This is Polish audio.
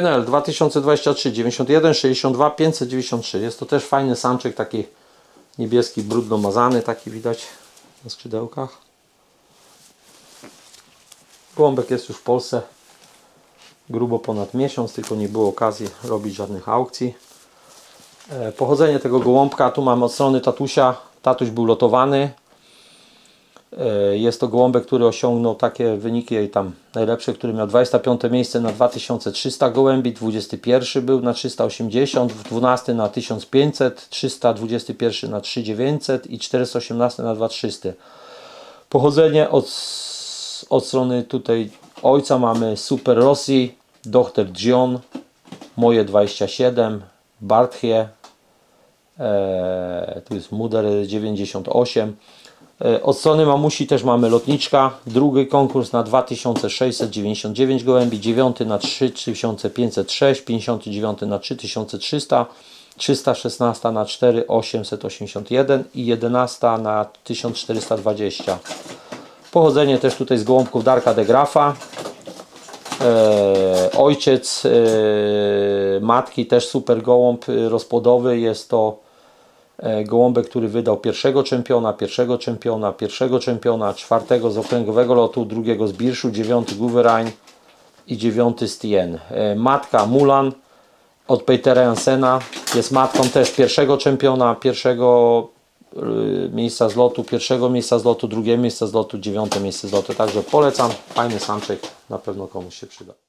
NL 2023 91 62 593. Jest to też fajny samczyk, taki niebieski, brudno mazany, taki widać na skrzydełkach. Gołąbek jest już w Polsce grubo ponad miesiąc, tylko nie było okazji robić żadnych aukcji. E, Pochodzenie tego gołąbka, tu mamy od strony tatusia. Tatuś był lotowany. E, Jest to gołąbek, który osiągnął takie wyniki tam najlepsze, który miał 25 miejsce na 2300 gołębi, 21 był na 380, 12 na 1500, 321 na 3900 i 418 na 2300. Pochodzenie od, od strony tutaj ojca mamy Super Rossi, Dr. John, moje 27, Barthie, e, tu jest Muder 98. E, Od strony mamusi też mamy lotniczka, drugi konkurs na 2699 gołębi, 9 na 3506, 59 na 3300, 316 na 4881 i 11 na 1420. Pochodzenie też tutaj z gołąbków Darka de Grafa. E, ojciec e, matki, też super gołąb rozpłodowy. Jest to gołąbek, który wydał pierwszego czempiona, pierwszego czempiona, pierwszego czempiona, czwartego z okręgowego lotu, drugiego z Birszu, dziewiąty Gouverein i dziewiąty Stien. E, matka Mulan od Petera Jansena jest matką też pierwszego czempiona, pierwszego y, miejsca z lotu, pierwszego miejsca z lotu, drugiego miejsca z lotu, dziewiąte miejsce z lotu. Także polecam, fajny samczyk, na pewno komuś się przyda.